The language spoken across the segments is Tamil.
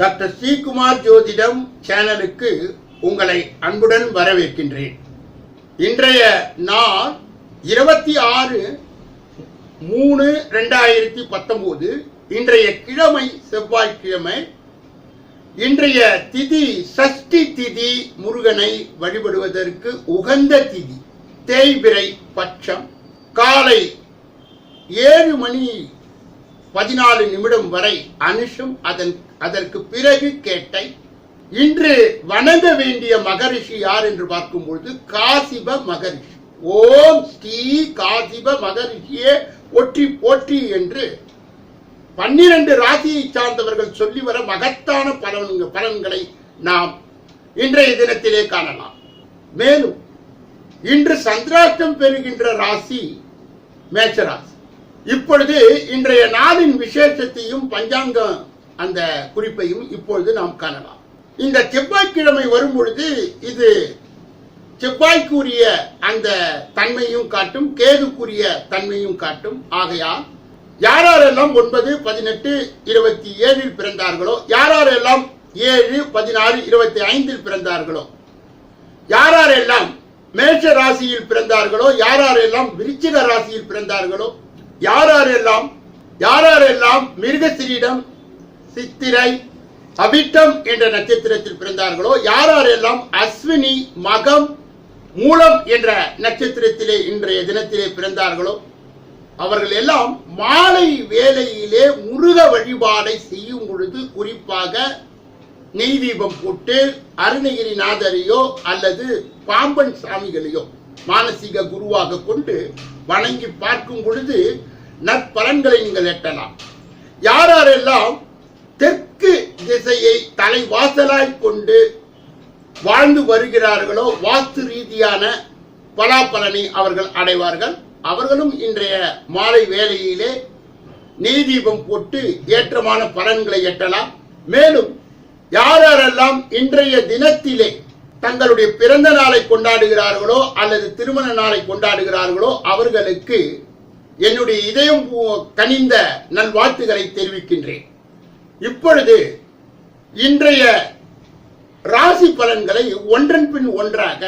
டாக்டர் ஸ்ரீகுமார் ஜோதிடம் சேனலுக்கு உங்களை அன்புடன் வரவேற்கின்றேன். இன்றைய நாள் இருபத்தி ஆறு மூணு ரெண்டாயிரத்தி பத்தொன்பது இன்றைய கிழமை செவ்வாய்க்கிழமை. இன்றைய திதி சஷ்டி திதி முருகனை வழிபடுவதற்கு உகந்த திதி. தேய்பிரை பட்சம். காலை ஏழு மணி பதினாலு நிமிடம் வரை அனுஷம் அதன் அதற்கு பிறகு கேட்டை இன்று வணங்க வேண்டிய மகரிஷி யார் என்று பார்க்கும்பொழுது காசிப மகரிஷி. ஓம் ஸ்ரீ காசிப மகரிஷியே ஒற்றி போற்றி என்று பன்னிரண்டு ராசியை சார்ந்தவர்கள் சொல்லி வர மகத்தான பலன் பலன்களை நாம் இன்றைய தினத்திலே காணலாம். மேலும் இன்று சந்திராஷ்டம் பெறுகின்ற ராசி மேச்சராசி இப்பொழுது இன்றைய நாளின் விசேஷத்தையும் பஞ்சாங்கம் அந்த குறிப்பையும் இப்பொழுது நாம் காணலாம். இந்த செவ்வாய்க்கிழமை வரும் பொழுது இது செவ்வாய்க்குரிய அந்த தன்மையும் காட்டும் கேதுக்குரிய தன்மையும் காட்டும். ஆகையால் யாரெல்லாம் ஒன்பது பதினெட்டு இருபத்தி ஏழில் பிறந்தார்களோ யாரெல்லாம் ஏழு பதினாறு இருபத்தி ஐந்தில் பிறந்தார்களோ யாரெல்லாம் மேஷ ராசியில் பிறந்தார்களோ யாரெல்லாம் விருச்சிக ராசியில் பிறந்தார்களோ யாரெல்லாம் யாரெல்லாம் மிருகசிரியிடம் சித்திரை அபிட்டம் என்ற நட்சத்திரத்தில் பிறந்தார்களோ யாரெல்லாம் அஸ்வினி மகம் மூலம் என்ற நட்சத்திரத்திலே இன்றைய தினத்திலே பிறந்தார்களோ அவர்கள் எல்லாம் மாலை வேலையிலே முருக வழிபாடை செய்யும் பொழுது குறிப்பாக நெய் தீபம் போட்டு அருணகிரிநாதரையோ அல்லது பாம்பன் சாமிகளையோ மானசீக குருவாக கொண்டு வணங்கி பார்க்கும் பொழுது நற்பலன்களை நீங்கள் எட்டலாம். யாரெல்லாம் தெற்கு திசையை தலைவாசலாய் கொண்டு வாழ்ந்து வருகிறார்களோ வாஸ்து ரீதியான பலாபலனை அவர்கள் அடைவார்கள். அவர்களும் இன்றைய மாலை வேளையிலே நீதீபம் போட்டு ஏற்றமான பலன்களை எட்டலாம். மேலும் யாரெல்லாம் இன்றைய தினத்திலே தங்களுடைய பிறந்த நாளை கொண்டாடுகிறார்களோ அல்லது திருமண நாளை கொண்டாடுகிறார்களோ அவர்களுக்கு என்னுடைய இதயம் கனிந்த நல்வாழ்த்துக்களை தெரிவிக்கின்றேன். இப்பொழுது இன்றைய ராசி பலன்களை ஒன்றன் பின் ஒன்றாக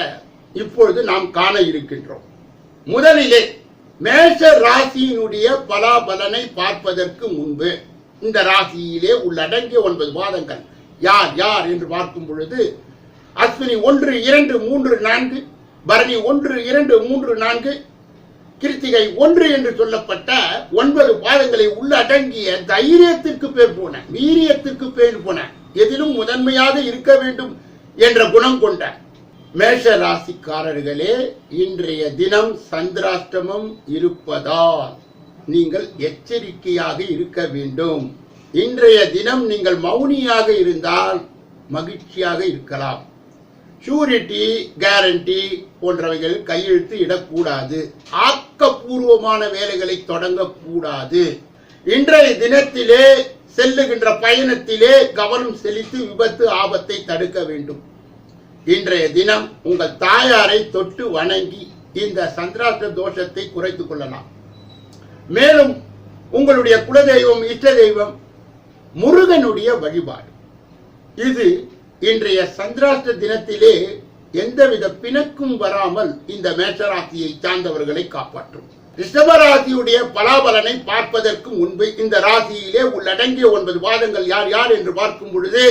இப்பொழுது நாம் காண இருக்கின்றோம். முதலிலே மேஷ ராசியினுடைய பலாபலனை பார்ப்பதற்கு முன்பு இந்த ராசியிலே உள்ளடங்கிய ஒன்பது மாதங்கள் யார் யார் என்று பார்க்கும் பொழுது அஸ்வினி ஒன்று இரண்டு மூன்று நான்கு பரணி ஒன்று இரண்டு மூன்று நான்கு கிருத்திகை ஒன்று என்று சொல்லப்பட்ட ஒன்பது பாதங்களை உள்ளடங்கிய தைரியத்திற்கு பேர் போன வீரியத்திற்கு பேர் போன எதிலும் முதன்மையாக இருக்க வேண்டும் என்ற குணம் கொண்ட மேஷ ராசிக்காரர்களே இன்றைய தினம் சந்திராஷ்டமம் இருப்பதால் நீங்கள் எச்சரிக்கையாக இருக்க வேண்டும். இன்றைய தினம் நீங்கள் மௌனியாக இருந்தால் மகிழ்ச்சியாக இருக்கலாம். ஷூரிட்டி கேரண்டி போன்றவைகள் கையெழுத்து இடக்கூடாது. ஆக்கப்பூர்வமான வேலைகளை தொடங்கக்கூடாது. இன்றைய தினத்திலே செல்லுகின்ற பயணத்திலே கவனம் செலுத்தி விபத்து ஆபத்தை தடுக்க வேண்டும். இன்றைய தினம் உங்கள் தாயாரை தொட்டு வணங்கி இந்த சந்திராஷ்ட தோஷத்தை குறைத்துக் கொள்ளலாம். மேலும் உங்களுடைய குலதெய்வம் இஷ்ட தெய்வம் முருகனுடைய வழிபாடு. இது இன்றைய சந்திராஷ்ட தினத்திலே எந்தவித பிணக்கும் வராமல் இந்த மேஷராசியை சார்ந்தவர்களை காப்பாற்றும். ரிஷபராசியுடைய பலாபலனை பார்ப்பதற்கு முன்பு இந்த ராசியிலே உள்ளடங்கிய ஒன்பது பாதங்கள் யார் யார் என்று பார்க்கும் பொழுது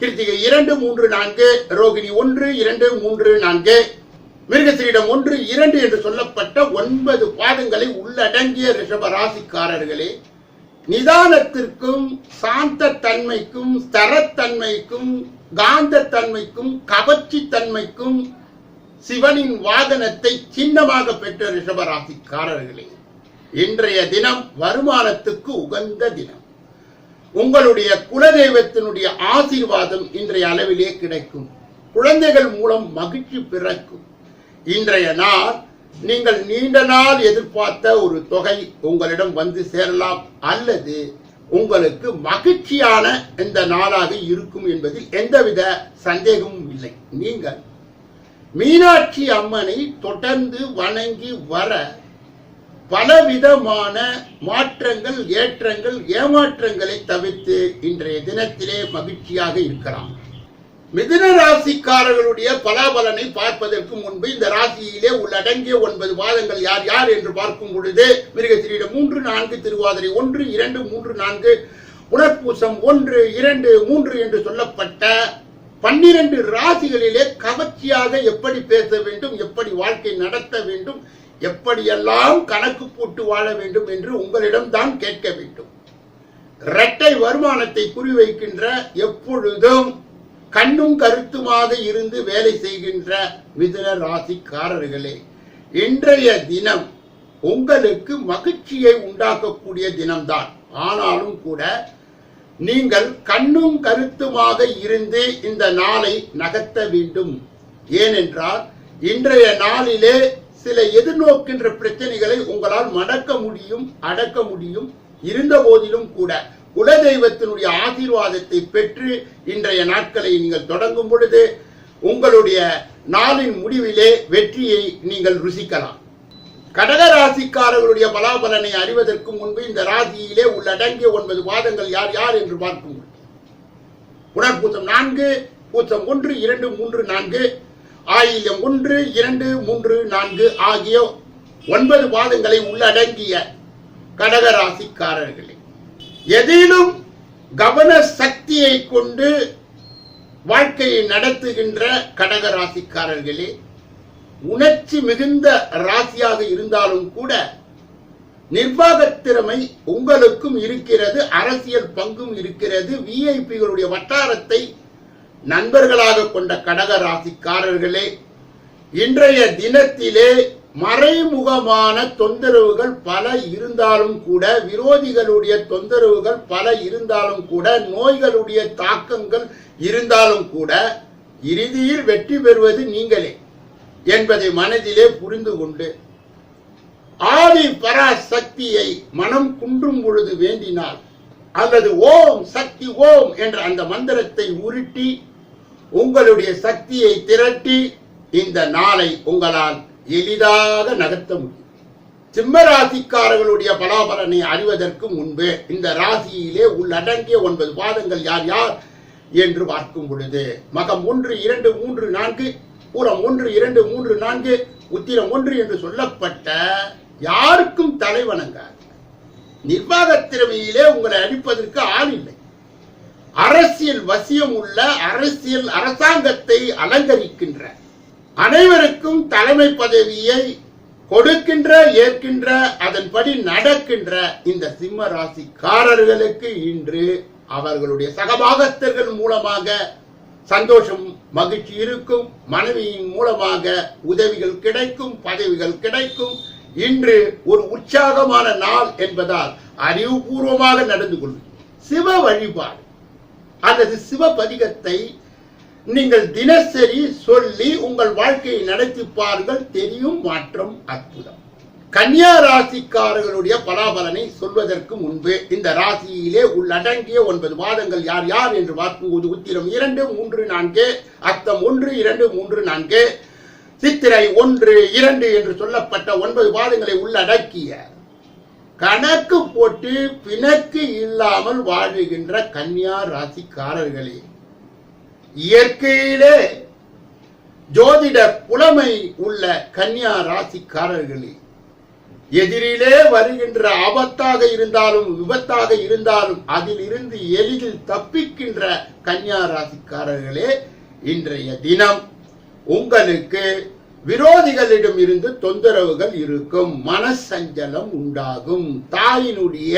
கிருத்திகை இரண்டு மூன்று நான்கு ரோகிணி ஒன்று இரண்டு மூன்று நான்கு மிருகசிரிடம் ஒன்று இரண்டு என்று சொல்லப்பட்ட ஒன்பது பாதங்களை உள்ளடங்கிய ரிஷப ராசிக்காரர்களே நிதானத்திற்கும் சாந்த தன்மைக்கும் ஸ்தரத்தன்மைக்கும் காந்தத்தன்மைக்கும் கவர்ச்சித்தன்மைக்கும் சிவனின் வாதனத்தை சின்னமாக பெற்ற ரிஷபராசிக்காரர்களே இன்றைய தினம் வருமானத்துக்கு உகந்த தினம். உங்களுடைய குலதெய்வத்தினுடைய ஆசீர்வாதம் இன்றைய அளவிலே கிடைக்கும். குழந்தைகள் மூலம் மகிழ்ச்சி பிறக்கும். இன்றைய நாள் நீங்கள் நீண்ட நாள் எதிர்பார்த்த ஒரு தொகை உங்களிடம் வந்து சேரலாம் அல்லது உங்களுக்கு மகிழ்ச்சியான இந்த நாளாக இருக்கும் என்பதில் எந்தவித சந்தேகமும் இல்லை. நீங்கள் மீனாட்சி அம்மனை தொடர்ந்து வணங்கி வர பலவிதமான மாற்றங்கள் ஏற்றங்கள் ஏமாற்றங்களை தவிர்த்து இன்றைய தினத்திலே மகிழ்ச்சியாக இருக்கலாம். மிதுன ராசிக்காரர்களுடைய பலாபலனை பார்ப்பதற்கு முன்பு இந்த ராசியிலே உள்ளடங்கிய ஒன்பது வாதங்கள் யார் யார் என்று பார்க்கும் பொழுது மிருகத்திரியிட மூன்று நான்கு திருவாதிரை ஒன்று இரண்டு மூன்று நான்கு உணர்பூசம் ஒன்று இரண்டு மூன்று என்று சொல்லப்பட்ட பன்னிரண்டு ராசிகளிலே கவர்ச்சியாக எப்படி பேச வேண்டும் எப்படி வாழ்க்கை நடத்த வேண்டும் எப்படியெல்லாம் கணக்கு போட்டு வாழ வேண்டும் என்று உங்களிடம் தான் கேட்க வேண்டும். இரட்டை வருமானத்தை குறிவைக்கின்ற எப்பொழுதும் கண்ணும் கருத்துமாக இருந்து வேலை செய்கின்ற மிதுன ராசிக்காரர்களே இன்றைய தினம் உங்களுக்கு மகிழ்ச்சியை உண்டாக்கக்கூடிய தினம்தான். ஆனாலும் கூட நீங்கள் கண்ணும் கருத்துமாக இருந்து இந்த நாளை நகர்த்த வேண்டும். ஏனென்றால் இன்றைய நாளிலே சில எதிர்நோக்கின்ற பிரச்சனைகளை உங்களால் மடக்க முடியும் அடக்க முடியும். இருந்த போதிலும் கூட குலதெய்வத்தினுடைய ஆசீர்வாதத்தை பெற்று இன்றைய நாட்களை நீங்கள் தொடங்கும் பொழுது உங்களுடைய நாளின் முடிவிலே வெற்றியை நீங்கள் ருசிக்கலாம். கடக ராசிக்காரர்களுடைய பலாபலனை அறிவதற்கு முன்பு இந்த ராசியிலே உள்ளடங்கிய ஒன்பது பாதங்கள் யார் யார் என்று பார்க்கும் பொழுது. நான்கு பூத்தம் ஒன்று இரண்டு மூன்று நான்கு ஆயிலம் ஒன்று இரண்டு மூன்று நான்கு ஆகிய ஒன்பது பாதங்களை உள்ளடங்கிய கடக ராசிக்காரர்களே எதிலும் கவன சக்தியை கொண்டு வாழ்க்கையை நடத்துகின்ற கடக ராசிக்காரர்களே உணர்ச்சி மிகுந்த ராசியாக இருந்தாலும் கூட நிர்வாக திறமை உங்களுக்கும் இருக்கிறது அரசியல் பங்கும் இருக்கிறது விஐபிகளுடைய வட்டாரத்தை நண்பர்களாக கொண்ட கடக ராசிக்காரர்களே இன்றைய தினத்திலே மறைமுகமான தொந்தரவுகள் பல இருந்தாலும் கூட விரோதிகளுடைய தொந்தரவுகள் பல இருந்தாலும் கூட நோய்களுடைய தாக்கங்கள் இருந்தாலும் கூட இறுதியில் வெற்றி பெறுவது நீங்களே என்பதை மனதிலே புரிந்து கொண்டு ஆதி பராசக்தியை மனம் குன்றும் பொழுது வேண்டினால் அல்லது ஓம் சக்தி ஓம் என்ற அந்த மந்திரத்தை உருட்டி உங்களுடைய சக்தியை திரட்டி இந்த நாளை உங்களால் எளிதாக நகர்த்த முடியும். சிம்ம ராசிக்காரர்களுடைய பலாபலனை அறிவதற்கு முன்பு இந்த ராசியிலே உள்ளடங்கிய ஒன்பது பாதங்கள் யார் யார் என்று பார்க்கும் பொழுது மகம் ஒன்று இரண்டு மூன்று நான்கு பூரம் ஒன்று இரண்டு மூன்று நான்கு உத்திரம் ஒன்று என்று சொல்லப்பட்ட யாருக்கும் தலைவணங்க நிர்வாகத் திறமையிலே உங்களை அடிப்பதற்கு ஆள் இல்லை. அரசியல் வசியம் உள்ள அரசியல் அரசாங்கத்தை அலங்கரிக்கின்ற அனைவருக்கும் தலைமை பதவியை கொடுக்கின்ற ஏற்கின்ற அதன்படி நடக்கின்ற இந்த சிம்ம ராசிக்காரர்களுக்கு இன்று அவர்களுடைய சகபாகத்தர்கள் மூலமாக சந்தோஷம் மகிழ்ச்சி இருக்கும் மனைவியின் மூலமாக உதவிகள் கிடைக்கும் பதவிகள் கிடைக்கும். இன்று ஒரு உற்சாகமான நாள் என்பதால் அறிவுபூர்வமாக நடந்து கொள்ளும் சிவ வழிபாடு. அல்லது சிவபதிகத்தை நீங்கள் தினசரி சொல்லி உங்கள் வாழ்க்கையை நடத்தி பாருங்கள். தெரியும் மாற்றம் அற்புதம். கன்னியா ராசிக்காரர்களுடைய பலாபலனை சொல்வதற்கு முன்பு இந்த ராசியிலே உள்ளடங்கிய ஒன்பது மாதங்கள் யார் யார் என்று பார்க்கும்போது உத்திரம் இரண்டு மூன்று நான்கு அத்தம் ஒன்று இரண்டு மூன்று நான்கு சித்திரை ஒன்று இரண்டு என்று சொல்லப்பட்ட ஒன்பது மாதங்களை உள்ளடக்கிய கணக்கு போட்டு பிணக்கு இல்லாமல் வாழுகின்ற கன்னியா ராசிக்காரர்களே இயற்கையிலே ஜோதிட புலமை உள்ள கன்னியா ராசிக்காரர்களே எதிரிலே வருகின்ற ஆபத்தாக இருந்தாலும் விபத்தாக இருந்தாலும் அதில் இருந்து எளிதில் தப்பிக்கின்ற கன்னியா ராசிக்காரர்களே இன்றைய தினம் உங்களுக்கு விரோதிகளிடம் இருந்து தொந்தரவுகள் இருக்கும் மனசஞ்சலம் உண்டாகும். தாயினுடைய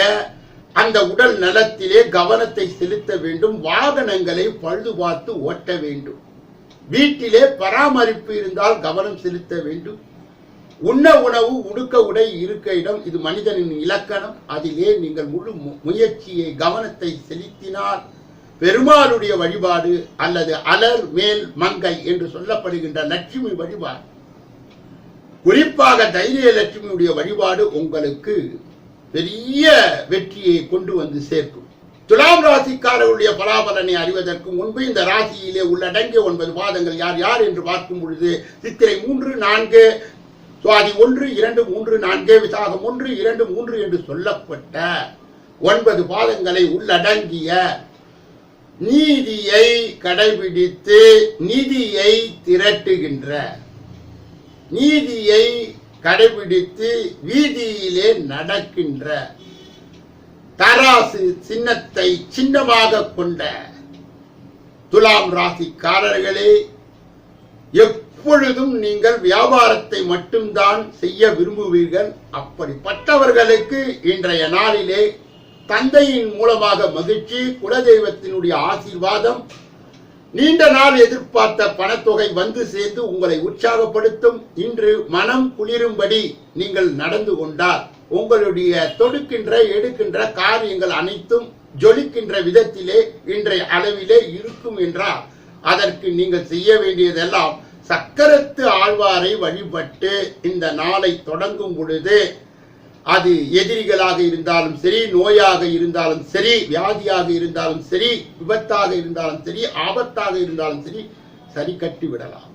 அந்த உடல் நலத்திலே கவனத்தை செலுத்த வேண்டும் வாகனங்களை பழுது பார்த்து ஓட்ட வேண்டும். வீட்டிலே பராமரிப்பு இருந்தால் கவனம் செலுத்த வேண்டும். உண்ண உணவு உடுக்க உடை இருக்க இடம் இது மனிதனின் இலக்கணம். அதிலே நீங்கள் முழு மு- முயற்சியை கவனத்தை செலுத்தினால் பெருமாளுடைய வழிபாடு அல்லது அலர் மேல் மங்கை என்று சொல்லப்படுகின்ற லட்சுமி வழிபாடு. குறிப்பாக தைரிய லட்சுமியுடைய வழிபாடு உங்களுக்கு பெரிய வெற்றியை கொண்டு வந்து சேர்க்கும். துலாம் ராசிக்காரர்களுடைய பலாபலனை அறிவதற்கு முன்பு இந்த ராசியிலே உள்ளடங்கிய ஒன்பது பாதங்கள் யார் யார் என்று பார்க்கும் பொழுது சித்திரை மூன்று நான்கு சுவாதி ஒன்று இரண்டு மூன்று நான்கு விசாகம் ஒன்று இரண்டு மூன்று என்று சொல்லப்பட்ட ஒன்பது பாதங்களை உள்ளடங்கிய நீதியை கடைபிடித்து நிதியை திரட்டுகின்ற நீதியை கடைபிடித்து வீதியிலே நடக்கின்ற தராசு சின்னத்தை சின்னமாக கொண்ட துலாம் ராசிக்காரர்களே எப்பொழுதும் நீங்கள் வியாபாரத்தை மட்டும்தான் செய்ய விரும்புவீர்கள். அப்படிப்பட்டவர்களுக்கு இன்றைய நாளிலே தந்தையின் மூலமாக மகிழ்ச்சி குலதெய்வத்தினுடைய ஆசீர்வாதம் நீண்ட நாள் எதிர்பார்த்த பணத்தொகை வந்து சேர்ந்து உங்களை உற்சாகப்படுத்தும். இன்று மனம் குளிரும்படி நீங்கள் நடந்து கொண்டால் உங்களுடைய தொடுக்கின்ற எடுக்கின்ற காரியங்கள் அனைத்தும் ஜொலிக்கின்ற விதத்திலே இன்றைய அளவிலே இருக்கும் என்றால் அதற்கு நீங்கள் செய்ய வேண்டியதெல்லாம் சக்கரத்து ஆழ்வாரை வழிபட்டு இந்த நாளை தொடங்கும் பொழுது அது எதிரிகளாக இருந்தாலும் சரி நோயாக இருந்தாலும் சரி வியாதியாக இருந்தாலும் சரி விபத்தாக இருந்தாலும் சரி ஆபத்தாக இருந்தாலும் சரி சரி கட்டி விடலாம்.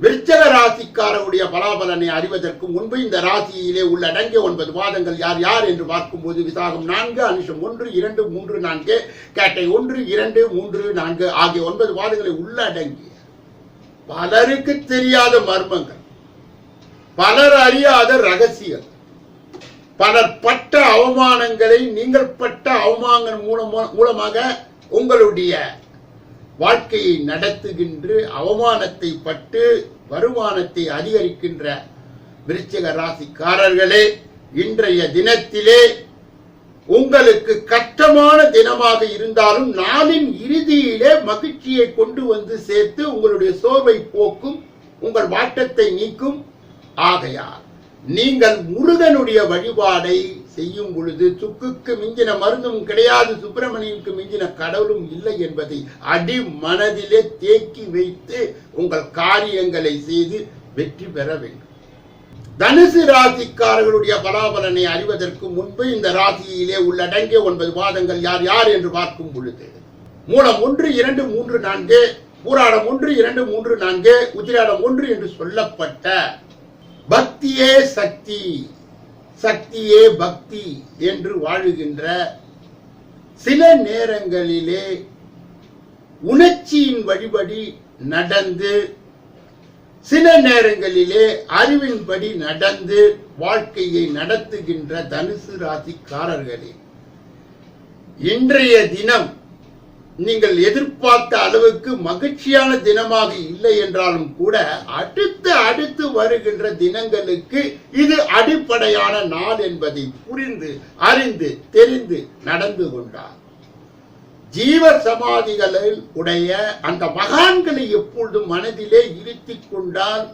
விருச்சக ராசிக்காரருடைய பலாபலனை அறிவதற்கு முன்பு இந்த ராசியிலே உள்ள அடங்கிய ஒன்பது வாதங்கள் யார் யார் என்று பார்க்கும்போது விசாகம் நான்கு அனுஷம் ஒன்று இரண்டு மூன்று நான்கு கேட்டை ஒன்று இரண்டு மூன்று நான்கு ஆகிய ஒன்பது வாதங்களை உள்ளடங்கிய பலருக்கு தெரியாத மர்மங்கள் பலர் அறியாத ரகசியம் பலர் பட்ட அவமானங்களை நீங்கள் பட்ட அவமானம் மூலமா மூலமாக உங்களுடைய வாழ்க்கையை நடத்துகின்ற அவமானத்தை பட்டு வருமானத்தை அதிகரிக்கின்ற விருச்சிக ராசிக்காரர்களே இன்றைய தினத்திலே உங்களுக்கு கஷ்டமான தினமாக இருந்தாலும் நாளின் இறுதியிலே மகிழ்ச்சியை கொண்டு வந்து சேர்த்து உங்களுடைய சோர்வை போக்கும் உங்கள் வாட்டத்தை நீக்கும். ஆகையால் நீங்கள் முருகனுடைய வழிபாடை செய்யும் பொழுது சுக்குக்கு மிஞ்சின மருந்தும் கிடையாது சுப்பிரமணியனுக்கு மிஞ்சின கடவுளும் இல்லை என்பதை அடி மனதிலே தேக்கி வைத்து உங்கள் காரியங்களை செய்து வெற்றி பெற வேண்டும். தனுசு ராசிக்காரர்களுடைய பலாபலனை அறிவதற்கு முன்பு இந்த ராசியிலே உள்ளடங்கிய ஒன்பது பாதங்கள் யார் யார் என்று பார்க்கும் பொழுது மூலம் ஒன்று இரண்டு மூன்று நான்கு பூராடம் ஒன்று இரண்டு மூன்று நான்கு உத்திராடம் ஒன்று என்று சொல்லப்பட்ட பக்தியே சக்தி சக்தியே பக்தி என்று வாழுகின்ற சில நேரங்களிலே உணர்ச்சியின் வழிபடி நடந்து சில நேரங்களிலே அறிவின்படி நடந்து வாழ்க்கையை நடத்துகின்ற தனுசு ராசிக்காரர்களே இன்றைய தினம் நீங்கள் எதிர்பார்த்த அளவுக்கு மகிழ்ச்சியான தினமாக இல்லை என்றாலும் கூட அடுத்து அடுத்து வருகின்ற தினங்களுக்கு இது அடிப்படையான நாள் என்பதை புரிந்து அறிந்து தெரிந்து நடந்து கொண்டார். ஜீவ சமாதிகளில் உடைய அந்த மகான்களை எப்பொழுதும் மனதிலே இருத்திக் கொண்டால்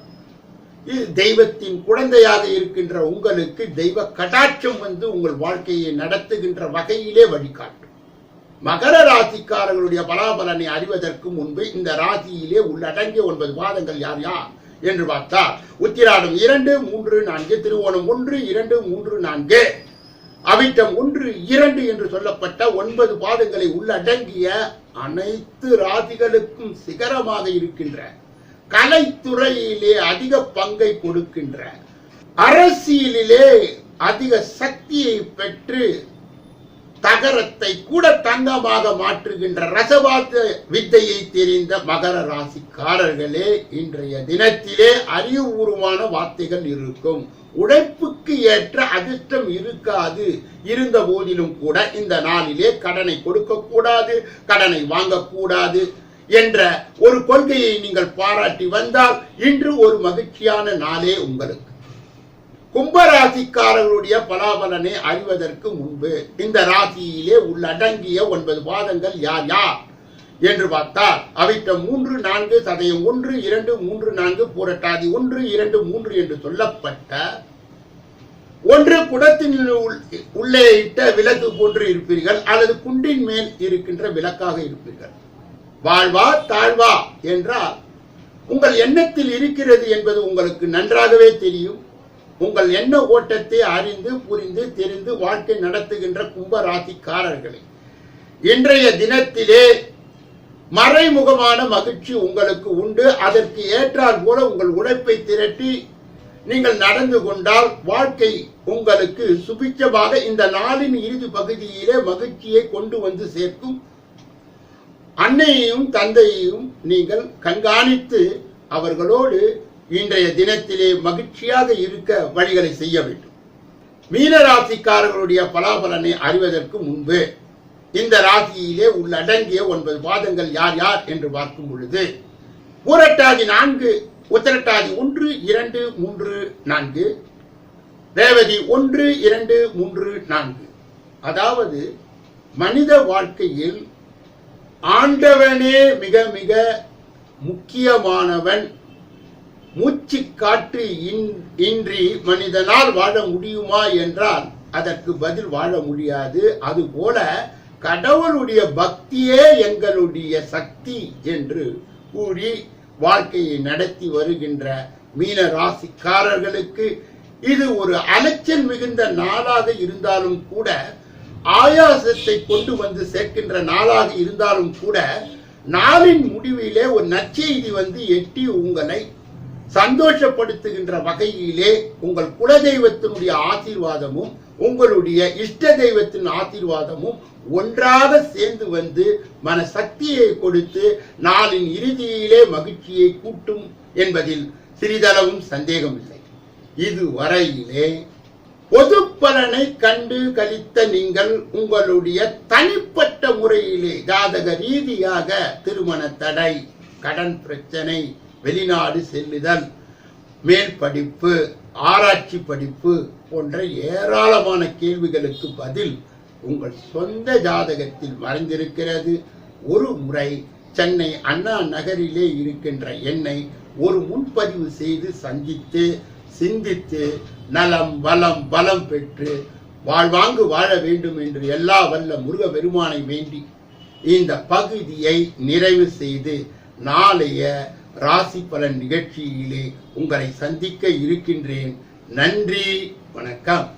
இது தெய்வத்தின் குழந்தையாக இருக்கின்ற உங்களுக்கு தெய்வ கடாட்சம் வந்து உங்கள் வாழ்க்கையை நடத்துகின்ற வகையிலே வழிகாட்டும். மகர ராசிக்காரர்களுடைய பலாபலனை அறிவதற்கு முன்பு இந்த ராசியிலே உள்ளடங்கிய ஒன்பது பாதங்கள் யார் யார் என்று பார்த்தால் உத்திராடம் இரண்டு மூன்று நான்கு திருவோணம் ஒன்று இரண்டு மூன்று நான்கு அவிட்டம் ஒன்று இரண்டு என்று சொல்லப்பட்ட ஒன்பது பாதங்களை உள்ளடங்கிய அனைத்து ராசிகளுக்கும் சிகரமாக இருக்கின்ற கலைத்துறையிலே அதிக பங்கை கொடுக்கின்ற அரசியலிலே அதிக சக்தியை பெற்று தகரத்தை கூட தங்கமாக மாற்றுகின்ற ரசவாத வித்தையை தெரிந்த மகர ராசிக்காரர்களே இன்றைய தினத்திலே அறிவுபூர்வமான வார்த்தைகள் இருக்கும். உழைப்புக்கு ஏற்ற அதிர்ஷ்டம் இருக்காது. இருந்த போதிலும் கூட இந்த நாளிலே கடனை கொடுக்க கூடாது கடனை வாங்கக்கூடாது என்ற ஒரு கொள்கையை நீங்கள் பாராட்டி வந்தால் இன்று ஒரு மகிழ்ச்சியான நாளே உங்களுக்கு. கும்பராசிக்காரர்களுடைய பலாபலனை அறிவதற்கு முன்பு இந்த ராசியிலே உள்ளடங்கிய ஒன்பது பாதங்கள் யார் யார் என்று பார்த்தால் அவைட்ட மூன்று நான்கு சதயம் ஒன்று இரண்டு மூன்று நான்கு பூரட்டாதி ஒன்று இரண்டு மூன்று என்று சொல்லப்பட்ட ஒன்று குடத்தின் உள்- உள்ளே இட்ட விளக்கு போன்று இருப்பீர்கள். அல்லது குண்டின் மேல் இருக்கின்ற விளக்காக இருப்பீர்கள். வாழ்வா தாழ்வா என்றால் உங்கள் எண்ணத்தில் இருக்கிறது என்பது உங்களுக்கு நன்றாகவே தெரியும். உங்கள் எண்ண ஓட்டத்தை அறிந்து புரிந்து தெரிந்து வாழ்க்கை நடத்துகின்ற கும்பராசிக்காரர்களே இன்றைய தினத்திலே மறைமுகமான மகிழ்ச்சி உங்களுக்கு உண்டு. அதற்கு ஏற்றால் போல உங்கள் உழைப்பை திரட்டி நீங்கள் நடந்து கொண்டால் வாழ்க்கை உங்களுக்கு சுபிச்சமாக இந்த நாளின் இறுதி பகுதியிலே மகிழ்ச்சியை கொண்டு வந்து சேர்க்கும். அன்னையையும் தந்தையையும் நீங்கள் கண்காணித்து அவர்களோடு இன்றைய தினத்திலே மகிழ்ச்சியாக இருக்க வழிகளை செய்ய வேண்டும். மீன ராசிக்காரர்களுடைய பலாபலனை அறிவதற்கு முன்பு இந்த ராசியிலே உள்ளடங்கிய ஒன்பது பாதங்கள் யார் யார் என்று பார்க்கும் பொழுது ஊரட்டாதி நான்கு உத்தரட்டாதி ஒன்று இரண்டு மூன்று நான்கு ரேவதி ஒன்று இரண்டு மூன்று நான்கு. அதாவது மனித வாழ்க்கையில் ஆண்டவனே மிக மிக முக்கியமானவன் மூச்சு காற்று இன்- இன்றி மனிதனால் வாழ முடியுமா என்றால் அதற்கு பதில் வாழ முடியாது. அதுபோல கடவுளுடைய பக்தியே எங்களுடைய சக்தி என்று கூறி வாழ்க்கையை நடத்தி வருகின்ற மீன ராசிக்காரர்களுக்கு இது ஒரு அலைச்சல் மிகுந்த நாளாக இருந்தாலும் கூட ஆயாசத்தை கொண்டு வந்து சேர்க்கின்ற நாளாக இருந்தாலும் கூட நாளின் முடிவிலே ஒரு நற்செய்தி வந்து எட்டி உங்களை சந்தோஷப்படுத்துகின்ற வகையிலே உங்கள் குலதெய்வத்தினுடைய ஆசீர்வாதமும் உங்களுடைய இஷ்ட தெய்வத்தின் ஆசீர்வாதமும் ஒன்றாக சேர்ந்து வந்து மன சக்தியை கொடுத்து நாளின் இறுதியிலே மகிழ்ச்சியை கூட்டும் என்பதில் சிறிதளவும் சந்தேகமில்லை. இதுவரையிலே பொது பலனை கண்டு கழித்த நீங்கள் உங்களுடைய தனிப்பட்ட முறையிலே ஜாதக ரீதியாக திருமண தடை கடன் பிரச்சனை வெளிநாடு செல்லுதல் மேல் படிப்பு ஆராய்ச்சி படிப்பு போன்ற ஏராளமான கேள்விகளுக்கு பதில் உங்கள் சொந்த ஜாதகத்தில் மறைந்திருக்கிறது. ஒரு முறை சென்னை அண்ணா நகரிலே இருக்கின்ற என்னை ஒரு முன்பதிவு செய்து சந்தித்து சிந்தித்து நலம் வளம் பலம் பெற்று வாழ்வாங்கு வாழ வேண்டும் என்று எல்லா வல்ல முருக பெருமானை வேண்டி இந்த பகுதியை நிறைவு செய்து நாளைய ராசி பலன் நிகழ்ச்சியிலே உங்களை சந்திக்க இருக்கின்றேன். நன்றி வணக்கம்.